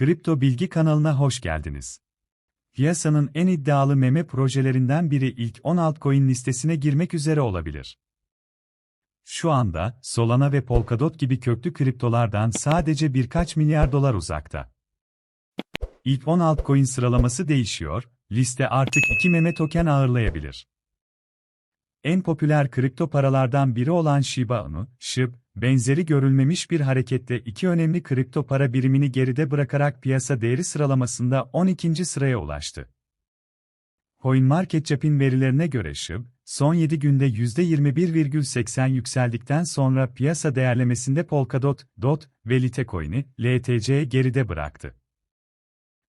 Kripto Bilgi kanalına hoş geldiniz. Piyasanın en iddialı meme projelerinden biri ilk 10 altcoin listesine girmek üzere olabilir. Şu anda Solana ve Polkadot gibi köklü kriptolardan sadece birkaç milyar dolar uzakta. İlk 10 altcoin sıralaması değişiyor, liste artık 2 meme token ağırlayabilir. En popüler kripto paralardan biri olan Shiba Inu, SHIB, benzeri görülmemiş bir hareketle iki önemli kripto para birimini geride bırakarak piyasa değeri sıralamasında 12. sıraya ulaştı. CoinMarketCap'in verilerine göre SHIB, son 7 günde %21,80 yükseldikten sonra piyasa değerlemesinde Polkadot, DOT ve Litecoin'i, LTC'ye geride bıraktı.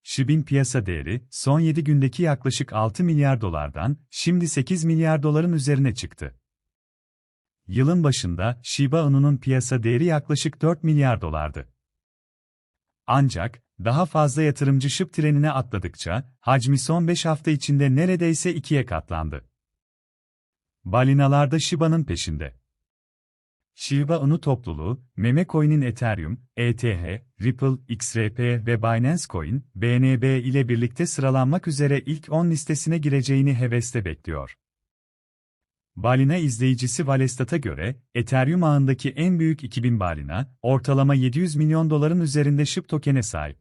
SHIB'in piyasa değeri, son 7 gündeki yaklaşık 6 milyar dolardan, şimdi 8 milyar doların üzerine çıktı. Yılın başında Shiba Inu'nun piyasa değeri yaklaşık 4 milyar dolardı. Ancak, daha fazla yatırımcı SHIB trenine atladıkça, hacmi son 5 hafta içinde neredeyse ikiye katlandı. Balinalarda Shiba'nın peşinde. Shiba Inu topluluğu, meme coin'in Ethereum, ETH, Ripple, XRP ve Binance Coin, BNB ile birlikte sıralanmak üzere ilk 10 listesine gireceğini hevesle bekliyor. Balina izleyicisi Valestat'a göre, Ethereum ağındaki en büyük 2000 balina, ortalama 700 milyon doların üzerinde SHIB token'e sahip.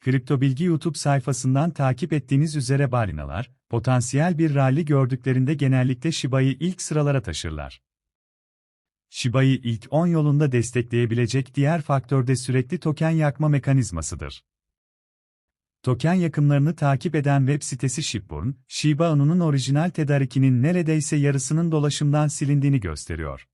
Kripto Bilgi YouTube sayfasından takip ettiğiniz üzere balinalar, potansiyel bir rally gördüklerinde genellikle Shiba'yı ilk sıralara taşırlar. Shiba'yı ilk 10 yolunda destekleyebilecek diğer faktör de sürekli token yakma mekanizmasıdır. Token yakımlarını takip eden web sitesi Shipburn, Shiba Inu'nun orijinal tedarikinin neredeyse yarısının dolaşımdan silindiğini gösteriyor.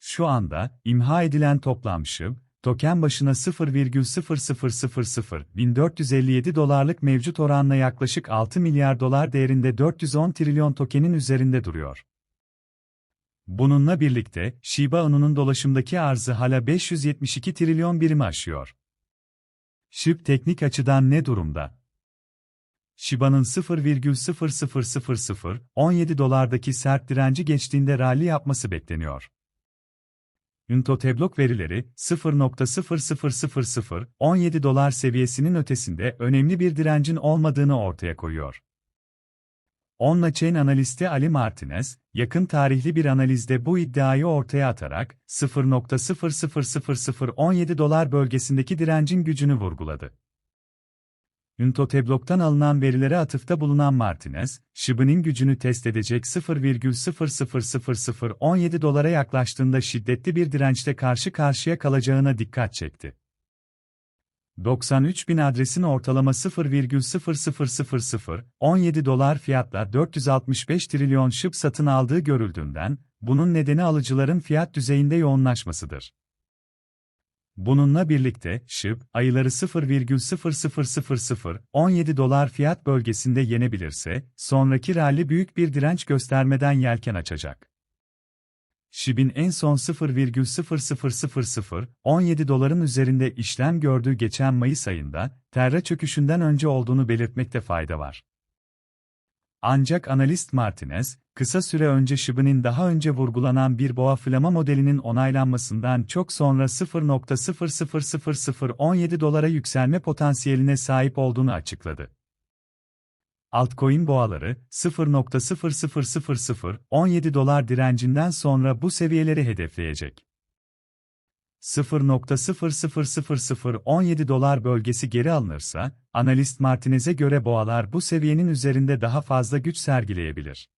Şu anda, imha edilen toplam SHIB, token başına 0,00001457 dolarlık mevcut oranla yaklaşık 6 milyar dolar değerinde 410 trilyon tokenin üzerinde duruyor. Bununla birlikte, Shiba Inu'nun dolaşımdaki arzı hala 572 trilyon birimi aşıyor. SHIB teknik açıdan ne durumda? Shiba'nın 0,00017 dolardaki sert direnci geçtiğinde rally yapması bekleniyor. Untoteblok verileri 0.00017 dolar seviyesinin ötesinde önemli bir direncin olmadığını ortaya koyuyor. On-Chain analisti Ali Martinez, yakın tarihli bir analizde bu iddiayı ortaya atarak 0.00017 dolar bölgesindeki direncin gücünü vurguladı. Untoteblok'tan alınan verilere atıfta bulunan Martinez, SHIB'nin gücünü test edecek 0,00017 dolara yaklaştığında şiddetli bir dirençle karşı karşıya kalacağına dikkat çekti. 93 bin adresin ortalama 0,00017 dolar fiyatla 465 trilyon şıp satın aldığı görüldüğünden, bunun nedeni alıcıların fiyat düzeyinde yoğunlaşmasıdır. Bununla birlikte, SHIB, ayıları 0,00017 dolar fiyat bölgesinde yenebilirse, sonraki rally büyük bir direnç göstermeden yelken açacak. SHIB'in en son 0,00017 doların üzerinde işlem gördüğü geçen Mayıs ayında, Terra çöküşünden önce olduğunu belirtmekte fayda var. Ancak analist Martinez, kısa süre önce SHIB'nin daha önce vurgulanan bir boğa flama modelinin onaylanmasından çok sonra 0.00017 dolara yükselme potansiyeline sahip olduğunu açıkladı altcoin boğaları 0.00017 dolar direncinden sonra bu seviyeleri hedefleyecek. 0.00017 dolar bölgesi geri alınırsa, analist Martinez'e göre boğalar bu seviyenin üzerinde daha fazla güç sergileyebilir.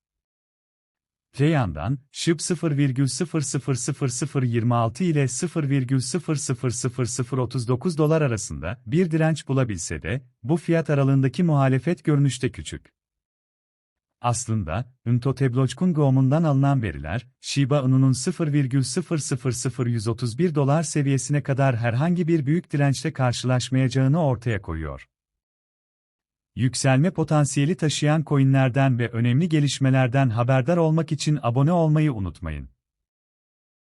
Öte yandan, SHIB 0,00026 ile 0,00039 dolar arasında bir direnç bulabilse de, bu fiyat aralığındaki muhalefet görünüşte küçük. Aslında, Untotebloj.com'undan alınan veriler, Shiba Inu'nun 0,00031 dolar seviyesine kadar herhangi bir büyük dirençle karşılaşmayacağını ortaya koyuyor. Yükselme potansiyeli taşıyan coinlerden ve önemli gelişmelerden haberdar olmak için abone olmayı unutmayın.